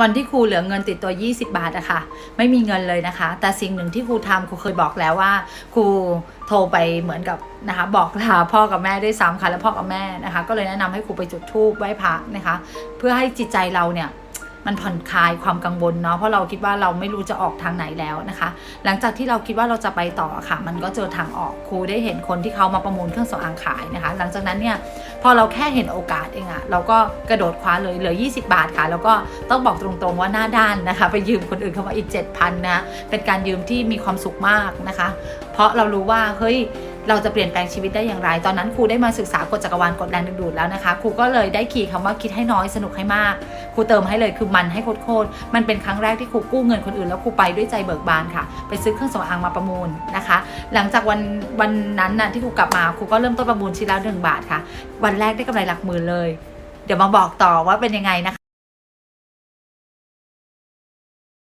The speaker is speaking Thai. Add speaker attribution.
Speaker 1: วันที่ครูเหลือเงินติดตัว 20 บาทอะค่ะ ไม่มีเงินเลยนะคะ แต่สิ่งหนึ่งที่ครูทำครูเคยบอกแล้วว่า ครูโทรไปเหมือนกับนะคะบอกลาพ่อกับแม่ได้วยซ้ำค่ะแล้วพ่อกับแม่นะคะ ก็เลยแนะนำให้ครูไปจุดธูปไหว้พระนะคะ เพื่อให้จิตใจเราเนี่ยมันผ่อนคลายความกังวลเนาะเพราะเราคิดว่าเราไม่รู้จะออกทางไหนแล้วนะคะ หลังจากที่เราคิดว่าเราจะไปต่อค่ะ มันก็เจอทางออกครูได้เห็นคนที่เขามาประมูลเครื่องสำอางขายนะคะ หลังจากนั้นเนี่ย พอเราแค่เห็นโอกาสเองอะเราก็กระโดดคว้าเลยเหลือ 20 บาทค่ะ แล้วก็ต้องบอกตรงๆว่าหน้าด้านนะคะ ไปยืมคนอื่นเข้ามาอีก 7,000นะเป็นการยืมที่มีความสุขมากนะคะ เพราะเรารู้ว่าเฮ้ย เราจะเปลี่ยนแปลงชีวิตได้อย่างไร ตอนนั้นครูได้มาศึกษากฎจักรวาลกฎแรงดึงดูดแล้วนะคะ ครูก็เลยได้คีย์คำว่าคิดให้น้อยสนุกให้มาก ครูเติมให้เลยคือมันให้โคตรมันเป็นครั้งแรกที่ครูกู้เงินคนอื่นแล้วครูไปด้วยใจเบิกบานค่ะ ไปซื้อเครื่องสำอางมาประมูลนะคะ หลังจากวันวันนั้นน่ะที่ครูกลับมาครูก็เริ่มต้นประมูลชิ้นละหนึ่งบาทค่ะ วันแรกได้กำไรหลักหมื่นเลย เดี๋ยวมาบอกต่อว่าเป็นยังไงนะคะ